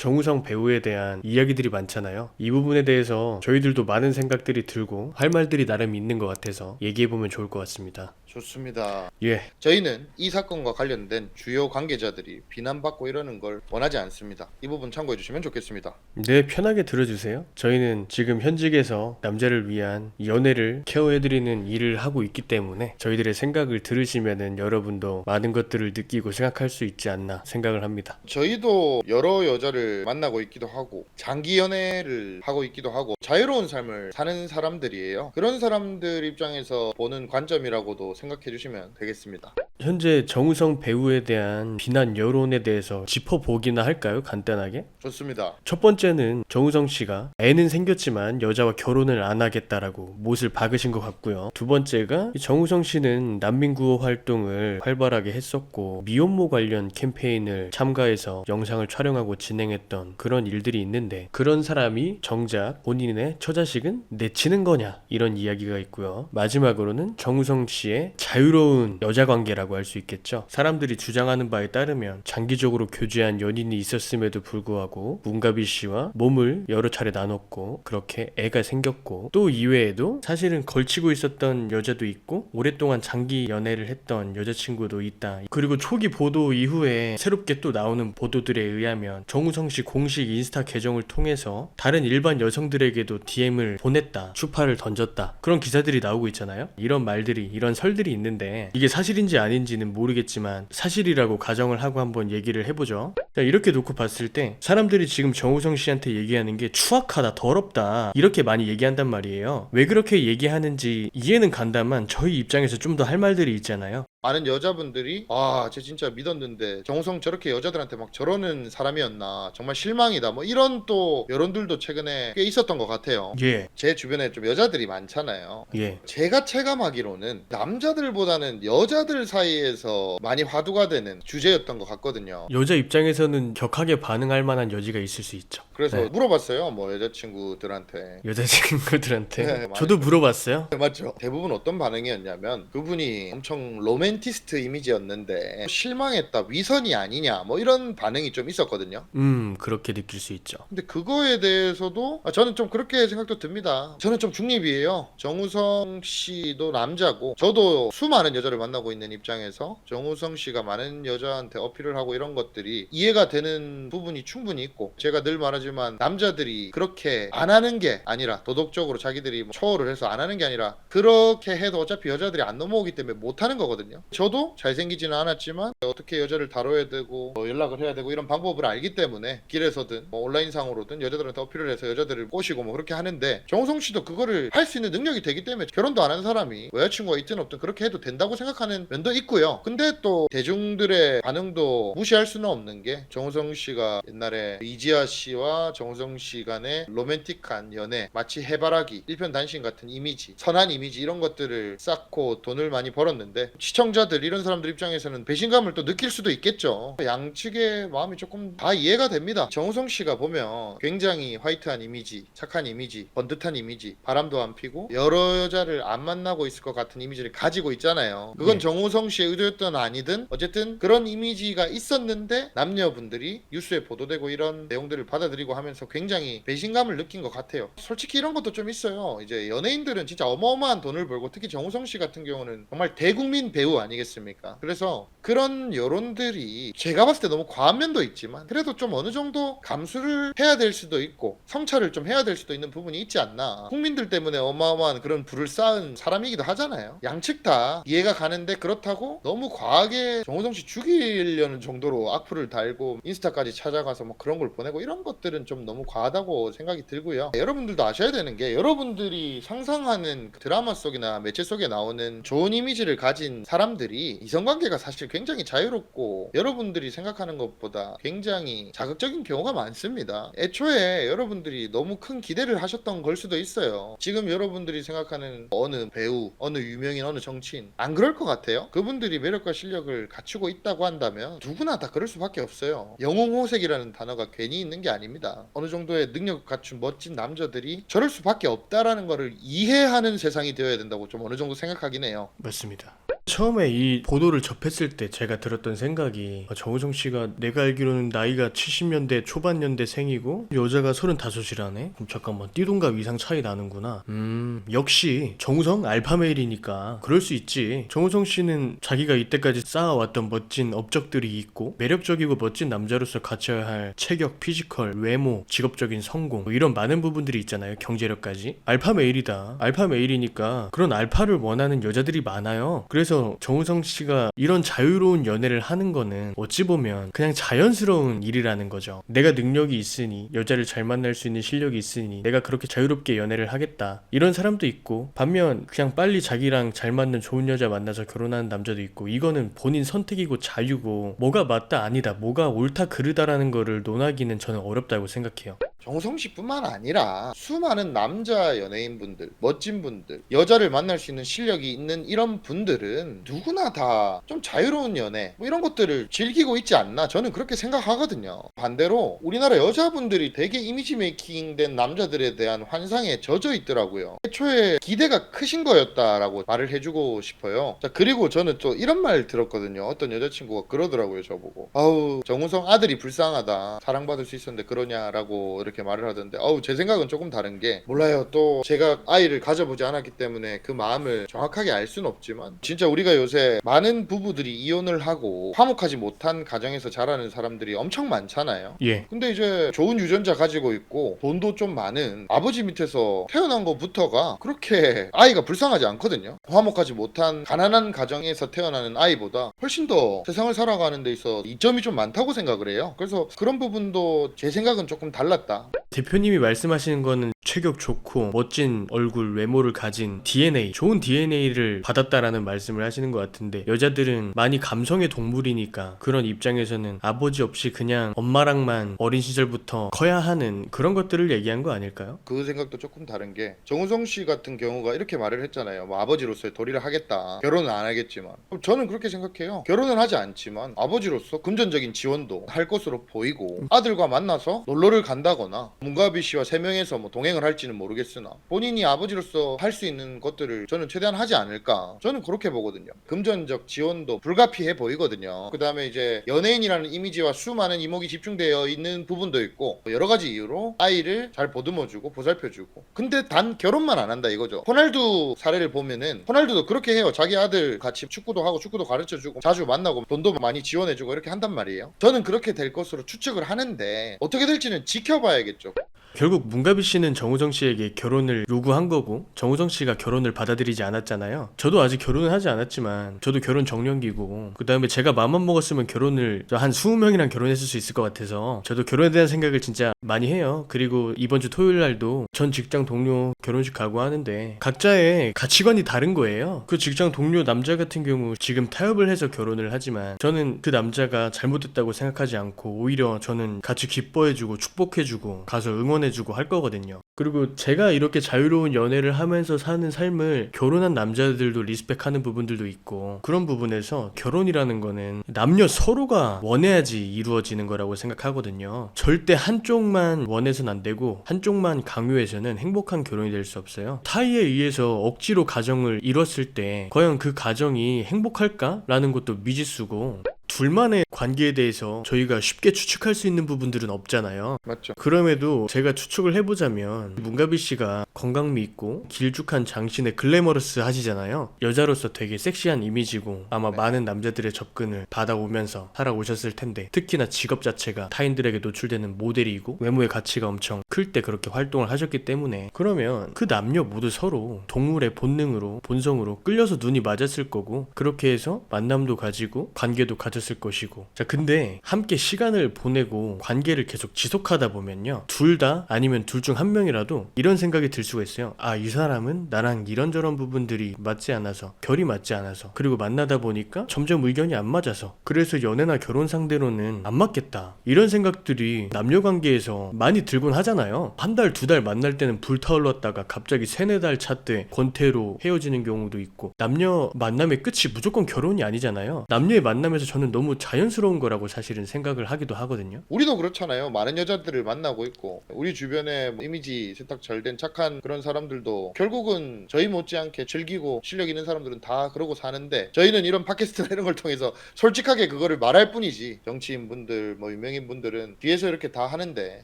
정우성 배우에 대한 이야기들이 많잖아요. 이 부분에 대해서 저희들도 많은 생각들이 들고 할 말들이 나름 있는 것 같아서 얘기해보면 좋을 것 같습니다. 좋습니다. 예, 저희는 이 사건과 관련된 주요 관계자들이 비난받고 이러는 걸 원하지 않습니다. 이 부분 참고해 주시면 좋겠습니다. 네, 편하게 들어주세요. 저희는 지금 현직에서 남자를 위한 연애를 케어해드리는 일을 하고 있기 때문에 저희들의 생각을 들으시면은 여러분도 많은 것들을 느끼고 생각할 수 있지 않나 생각을 합니다. 저희도 여러 여자를 만나고 있기도 하고 장기 연애를 하고 있기도 하고 자유로운 삶을 사는 사람들이에요. 그런 사람들 입장에서 보는 관점이라고도 생각해 주시면 되겠습니다. 현재 정우성 배우에 대한 비난 여론에 대해서 짚어보기나 할까요? 간단하게? 좋습니다. 첫 번째는 정우성 씨가 애는 생겼지만 여자와 결혼을 안 하겠다라고 못을 박으신 것 같고요. 두 번째가 이 정우성 씨는 난민구호 활동을 활발하게 했었고 미혼모 관련 캠페인을 참가해서 영상을 촬영하고 진행했던 그런 일들이 있는데 그런 사람이 정작 본인의 처자식은 내치는 거냐 이런 이야기가 있고요. 마지막으로는 정우성 씨의 자유로운 여자 관계라고 할 수 있겠죠. 사람들이 주장하는 바에 따르면 장기적으로 교제한 연인이 있었음에도 불구하고 문가비 씨와 몸을 여러 차례 나눴고 그렇게 애가 생겼고 또 이외에도 사실은 걸치고 있었던 여자도 있고 오랫동안 장기 연애를 했던 여자친구도 있다. 그리고 초기 보도 이후에 새롭게 또 나오는 보도들에 의하면 정우성 씨 공식 인스타 계정을 통해서 다른 일반 여성들에게도 DM을 보냈다. 추파를 던졌다. 그런 기사들이 나오고 있잖아요. 이런 말들이 이런 설들이 있는데 이게 사실인지 아닌지는 모르겠지만 사실이라고 가정을 하고 한번 얘기를 해보죠. 자, 이렇게 놓고 봤을 때 사람들이 지금 정우성 씨한테 얘기하는 게 추악하다, 더럽다 이렇게 많이 얘기한단 말이에요. 왜 그렇게 얘기하는지 이해는 간다만 저희 입장에서 좀 더 할 말들이 있잖아요. 많은 여자분들이 아, 쟤 진짜 믿었는데 정우성 저렇게 여자들한테 막 저러는 사람이었나 정말 실망이다 뭐 이런 또 여론들도 최근에 꽤 있었던 것 같아요. 예, 제 주변에 좀 여자들이 많잖아요. 예. 제가 체감하기로는 남자들보다는 여자들 사이에서 많이 화두가 되는 주제였던 것 같거든요. 여자 입장에서는 격하게 반응할 만한 여지가 있을 수 있죠. 그래서 네. 물어봤어요. 뭐 여자친구들한테. 여자친구들한테 네, 많이 저도 물어봤어요. 맞죠. 대부분 어떤 반응이었냐면 그분이 엄청 로맨 티스트 이미지였는데 실망했다, 위선이 아니냐 뭐 이런 반응이 좀 있었거든요. 음, 그렇게 느낄 수 있죠. 근데 그거에 대해서도 아, 저는 좀 그렇게 생각도 듭니다. 저는 좀 중립이에요. 정우성 씨도 남자고 저도 수많은 여자를 만나고 있는 입장에서 정우성 씨가 많은 여자한테 어필을 하고 이런 것들이 이해가 되는 부분이 충분히 있고 제가 늘 말하지만 남자들이 그렇게 안 하는 게 아니라 도덕적으로 자기들이 뭐 초월을 해서 안 하는 게 아니라 그렇게 해도 어차피 여자들이 안 넘어오기 때문에 못 하는 거거든요. 저도 잘생기지는 않았지만 어떻게 여자를 다뤄야 되고 뭐 연락을 해야 되고 이런 방법을 알기 때문에 길에서든 뭐 온라인상으로든 여자들한테 어필을 해서 여자들을 꼬시고 뭐 그렇게 하는데 정우성 씨도 그거를 할 수 있는 능력이 되기 때문에 결혼도 안 한 사람이 뭐 여자친구가 있든 없든 그렇게 해도 된다고 생각하는 면도 있고요. 근데 또 대중들의 반응도 무시할 수는 없는 게 정우성 씨가 옛날에 이지아 씨와 정우성 씨 간의 로맨틱한 연애 마치 해바라기 일편단심 같은 이미지 선한 이미지 이런 것들을 쌓고 돈을 많이 벌었는데 시청 자들 이런 사람들 입장에서는 배신감을 또 느낄 수도 있겠죠. 양측의 마음이 조금 다 이해가 됩니다. 정우성 씨가 보면 굉장히 화이트한 이미지, 착한 이미지, 번듯한 이미지, 바람도 안 피고 여러 여자를 안 만나고 있을 것 같은 이미지를 가지고 있잖아요. 그건 네. 정우성 씨의 의도였던 아니든 어쨌든 그런 이미지가 있었는데 남녀분들이 뉴스에 보도되고 이런 내용들을 받아들이고 하면서 굉장히 배신감을 느낀 것 같아요. 솔직히 이런 것도 좀 있어요. 이제 연예인들은 진짜 어마어마한 돈을 벌고 특히 정우성 씨 같은 경우는 정말 대국민 배우 아니겠습니까? 그래서 그런 여론들이 제가 봤을 때 너무 과한 면도 있지만 그래도 좀 어느 정도 감수를 해야 될 수도 있고 성찰을 좀 해야 될 수도 있는 부분이 있지 않나. 국민들 때문에 어마어마한 그런 부를 쌓은 사람이기도 하잖아요. 양측 다 이해가 가는데 그렇다고 너무 과하게 정우성 씨 죽이려는 정도로 악플을 달고 인스타까지 찾아가서 뭐 그런 걸 보내고 이런 것들은 좀 너무 과하다고 생각이 들고요. 여러분들도 아셔야 되는 게 여러분들이 상상하는 그 드라마 속이나 매체 속에 나오는 좋은 이미지를 가진 사람 들이 이성관계가 사실 굉장히 자유롭고 여러분들이 생각하는 것보다 굉장히 자극적인 경우가 많습니다. 애초에 여러분들이 너무 큰 기대를 하셨던 걸 수도 있어요. 지금 여러분들이 생각하는 어느 배우, 어느 유명인, 어느 정치인 안 그럴 것 같아요. 그분들이 매력과 실력을 갖추고 있다고 한다면 누구나 다 그럴 수밖에 없어요. 영웅호색이라는 단어가 괜히 있는 게 아닙니다. 어느 정도의 능력 갖춘 멋진 남자들이 저럴 수밖에 없다라는 거를 이해하는 세상이 되어야 된다고 좀 어느 정도 생각하긴 해요. 맞습니다. 처음에 이 보도를 접했을 때 제가 들었던 생각이 아, 정우성 씨가 내가 알기로는 나이가 70년대 초반 년대 생이고 여자가 35이라네? 그럼 잠깐만 띠동갑 이상 차이 나는구나. 음 역시 정우성 알파메일이니까 그럴 수 있지. 정우성 씨는 자기가 이때까지 쌓아왔던 멋진 업적들이 있고 매력적이고 멋진 남자로서 갖춰야 할 체격, 피지컬, 외모, 직업적인 성공 뭐 이런 많은 부분들이 있잖아요 경제력까지. 알파메일이다. 알파메일이니까 그런 알파를 원하는 여자들이 많아요. 그래서 정우성 씨가 이런 자유로운 연애를 하는 거는 어찌 보면 그냥 자연스러운 일이라는 거죠. 내가 능력이 있으니 여자를 잘 만날 수 있는 실력이 있으니 내가 그렇게 자유롭게 연애를 하겠다. 이런 사람도 있고 반면 그냥 빨리 자기랑 잘 맞는 좋은 여자 만나서 결혼하는 남자도 있고 이거는 본인 선택이고 자유고 뭐가 맞다 아니다 뭐가 옳다 그르다라는 거를 논하기는 저는 어렵다고 생각해요. 정우성 씨뿐만 아니라 수많은 남자 연예인 분들, 멋진 분들, 여자를 만날 수 있는 실력이 있는 이런 분들 은 누구나 다 좀 자유로운 연애 뭐 이런 것들을 즐기고 있지 않나 저는 그렇게 생각하거든요. 반대로 우리나라 여자분들이 되게 이미지 메이킹된 남자들에 대한 환상에 젖어 있더라고요. 애초에 기대가 크신 거였다라고 말을 해주고 싶어요. 자 그리고 저는 또 이런 말 들었거든요. 어떤 여자친구가 그러더라고요 저보고. 아우 정우성 아들이 불쌍하다. 사랑받을 수 있었는데 그러냐라고 이렇게 말을 하던데 아우 제 생각은 조금 다른 게 몰라요 또 제가 아이를 가져보지 않았기 때문에 그 마음을 정확하게 알 수는 없지만 진짜 우리가 요새 많은 부부들이 이혼을 하고 화목하지 못한 가정에서 자라는 사람들이 엄청 많잖아요 예 근데 이제 좋은 유전자 가지고 있고 돈도 좀 많은 아버지 밑에서 태어난 것부터가 그렇게 아이가 불쌍하지 않거든요. 화목하지 못한 가난한 가정에서 태어나는 아이보다 훨씬 더 세상을 살아가는 데 있어 이점이 좀 많다고 생각을 해요. 그래서 그런 부분도 제 생각은 조금 달랐다. 대표님이 말씀하시는 거는 체격 좋고 멋진 얼굴 외모를 가진 DNA 좋은 DNA를 받았다라는 말씀을 하시는 것 같은데 여자들은 많이 감성의 동물이니까 그런 입장에서는 아버지 없이 그냥 엄마랑만 어린 시절부터 커야 하는 그런 것들을 얘기한 거 아닐까요? 그 생각도 조금 다른 게 정우성 씨 같은 경우가 이렇게 말을 했잖아요. 뭐 아버지로서의 도리를 하겠다. 결혼은 안 하겠지만 저는 그렇게 생각해요. 결혼은 하지 않지만 아버지로서 금전적인 지원도 할 것으로 보이고 아들과 만나서 놀러를 간다거나 문가비 씨와 세 명에서 뭐 동행을 할지는 모르겠으나 본인이 아버지로서 할 수 있는 것들을 저는 최대한 하지 않을까. 저는 그렇게 보거든요. 금전적 지원도 불가피해 보이거든요. 그 다음에 이제 연예인이라는 이미지와 수많은 이목이 집중되어 있는 부분도 있고 여러 가지 이유로 아이를 잘 보듬어주고 보살펴주고 근데 단 결혼만 안 한다 이거죠 호날두 사례를 보면은 호날두도 그렇게 해요 자기 아들 같이 축구도 하고 축구도 가르쳐주고 자주 만나고 돈도 많이 지원해주고 이렇게 한단 말이에요 저는 그렇게 될 것으로 추측을 하는데 어떻게 될지는 지켜봐야겠죠 결국 문가비 씨는 정우정 씨에게 결혼을 요구한 거고 정우정 씨가 결혼을 받아들이지 않았잖아요. 저도 아직 결혼을 하지 않았지만 저도 결혼 정년기고 그 다음에 제가 마음만 먹었으면 결혼을 한 20명이랑 결혼했을 수 있을 것 같아서 저도 결혼에 대한 생각을 진짜 많이 해요. 그리고 이번 주 토요일 날도 전 직장 동료 결혼식 가고 하는데 각자의 가치관이 다른 거예요. 그 직장 동료 남자 같은 경우 지금 타협을 해서 결혼을 하지만 저는 그 남자가 잘못했다고 생각하지 않고 오히려 저는 같이 기뻐해주고 축복해주고 가서 응원 해주고 할 거거든요. 그리고 제가 이렇게 자유로운 연애를 하면서 사는 삶을 결혼한 남자들도 리스펙하는 부분들도 있고 그런 부분에서 결혼이라는 거는 남녀 서로가 원해야지 이루어지는 거라고 생각하거든요. 절대 한쪽만 원해서는 안 되고 한쪽만 강요해서는 행복한 결혼이 될 수 없어요. 타의에 의해서 억지로 가정을 이뤘을 때 과연 그 가정이 행복할까라는 것도 미지수고 둘만의 관계에 대해서 저희가 쉽게 추측할 수 있는 부분들은 없잖아요. 맞죠 그럼에도 제가 추측을 해보자면 문가비 씨가 건강미 있고 길쭉한 장신의 글래머러스 하시잖아요. 여자로서 되게 섹시한 이미지고 아마 네. 많은 남자들의 접근을 받아오면서 살아오셨을 텐데 특히나 직업 자체가 타인들에게 노출되는 모델이고 외모의 가치가 엄청 클 때 그렇게 활동을 하셨기 때문에 그러면 그 남녀 모두 서로 동물의 본능으로 본성으로 끌려서 눈이 맞았을 거고 그렇게 해서 만남도 가지고 관계도 가졌을 것이고. 자 근데 함께 시간을 보내고 관계를 계속 지속하다 보면요. 둘 다 아니면 둘 중 한 명이라도 이런 생각이 들 수가 있어요. 아 이 사람은 나랑 이런저런 부분들이 맞지 않아서 결이 맞지 않아서 그리고 만나다 보니까 점점 의견이 안 맞아서 그래서 연애나 결혼 상대로는 안 맞겠다. 이런 생각들이 남녀 관계에서 많이 들곤 하잖아요. 한 달 두달 만날 때는 불타올랐다가 갑자기 세네 달 차 때 권태로 헤어지는 경우도 있고 남녀 만남의 끝이 무조건 결혼이 아니잖아요. 남녀의 만남에서 저는 저는 너무 자연스러운 거라고 사실은 생각을 하기도 하거든요. 우리도 그렇잖아요. 많은 여자들을 만나고 있고 우리 주변에 뭐 이미지 세탁 잘 된 착한 그런 사람들도 결국은 저희 못지않게 즐기고 실력 있는 사람들은 다 그러고 사는데 저희는 이런 팟캐스트나 이런 걸 통해서 솔직하게 그거를 말할 뿐이지 정치인 분들 뭐 유명인 분들은 뒤에서 이렇게 다 하는데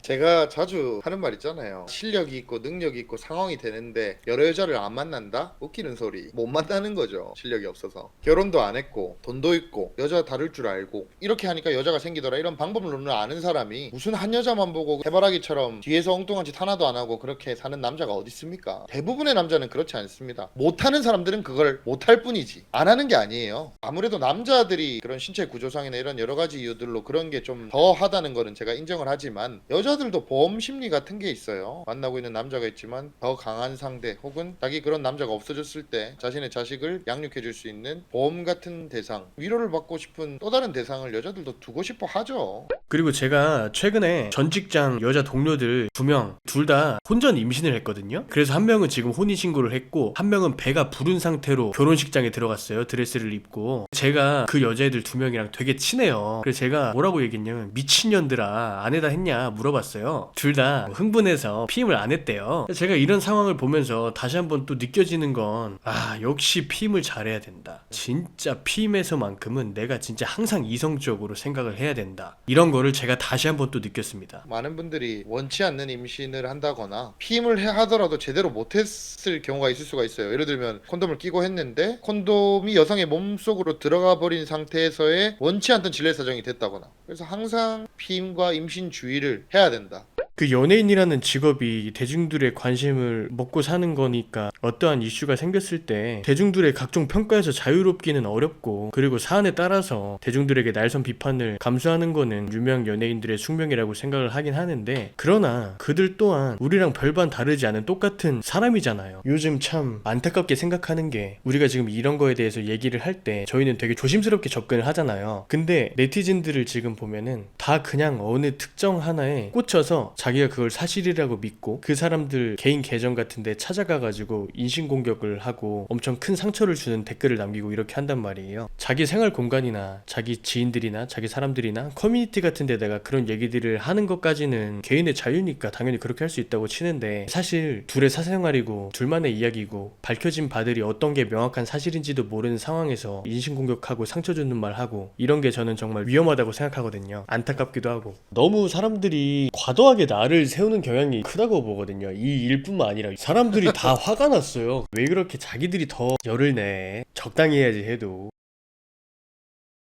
제가 자주 하는 말 있잖아요. 실력이 있고 능력이 있고 상황이 되는데 여러 여자를 안 만난다? 웃기는 소리. 못 만나는 거죠. 실력이 없어서. 결혼도 안 했고 돈도 있고 여자 다룰 줄 알고 이렇게 하니까 여자가 생기더라 이런 방법론을 아는 사람이 무슨 한 여자만 보고 해바라기처럼 뒤에서 엉뚱한 짓 하나도 안 하고 그렇게 사는 남자가 어디 있습니까? 대부분의 남자는 그렇지 않습니다. 못하는 사람들은 그걸 못할 뿐이지 안 하는 게 아니에요. 아무래도 남자들이 그런 신체 구조상이나 이런 여러 가지 이유들로 그런 게 좀 더 하다는 거는 제가 인정을 하지만 여자들도 보험 심리 같은 게 있어요. 만나고 있는 남자가 있지만 더 강한 상대 혹은 자기 그런 남자가 없어졌을 때 자신의 자식을 양육해 줄 수 있는 보험 같은 대상 위로를 받고 싶은 또 다른 대상을 여자들도 두고 싶어 하죠. 그리고 제가 최근에 전 직장 여자 동료들 두 명 둘 다 혼전 임신을 했거든요. 그래서 한 명은 지금 혼인 신고를 했고 한 명은 배가 부른 상태로 결혼식장에 들어갔어요. 드레스를 입고 제가 그 여자애들 두 명이랑 되게 친해요. 그래서 제가 뭐라고 얘기했냐면 미친년들아 안에다 했냐 물어봤어요. 둘 다 흥분해서 피임을 안 했대요. 제가 이런 상황을 보면서 다시 한번 또 느껴지는 건 아 역시 피임을 잘해야 된다. 진짜 피임에서만큼은 내가 진짜 항상 이성적으로 생각을 해야 된다. 이런 거를 제가 다시 한번 또 느꼈습니다. 많은 분들이 원치 않는 임신을 한다거나 피임을 해 하더라도 제대로 못했을 경우가 있을 수가 있어요. 예를 들면 콘돔을 끼고 했는데 콘돔이 여성의 몸속으로 들어가 버린 상태에서의 원치 않던 질내 사정이 됐다거나 그래서 항상 피임과 임신 주의를 해야 된다. 그 연예인이라는 직업이 대중들의 관심을 먹고 사는 거니까 어떠한 이슈가 생겼을 때 대중들의 각종 평가에서 자유롭기는 어렵고 그리고 사안에 따라서 대중들에게 날선 비판을 감수하는 거는 유명 연예인들의 숙명이라고 생각을 하긴 하는데 그러나 그들 또한 우리랑 별반 다르지 않은 똑같은 사람이잖아요. 요즘 참 안타깝게 생각하는 게 우리가 지금 이런 거에 대해서 얘기를 할 때 저희는 되게 조심스럽게 접근을 하잖아요. 근데 네티즌들을 지금 보면은 다 그냥 어느 특정 하나에 꽂혀서 자기가 그걸 사실이라고 믿고 그 사람들 개인 계정 같은데 찾아가가지고 인신공격을 하고 엄청 큰 상처를 주는 댓글을 남기고 이렇게 한단 말이에요. 자기 생활 공간이나 자기 지인들이나 자기 사람들이나 커뮤니티 같은 데다가 그런 얘기들을 하는 것까지는 개인의 자유니까 당연히 그렇게 할 수 있다고 치는데 사실 둘의 사생활이고 둘만의 이야기고 밝혀진 바들이 어떤 게 명확한 사실인지도 모르는 상황에서 인신공격하고 상처 주는 말 하고 이런 게 저는 정말 위험하다고 생각하거든요. 안타깝기도 하고 너무 사람들이 과도하게 나를 세우는 경향이 크다고 보거든요. 이 일뿐만 아니라 사람들이 다 화가 났어요. 왜 그렇게 자기들이 더 열을 내? 적당히 해야지 해도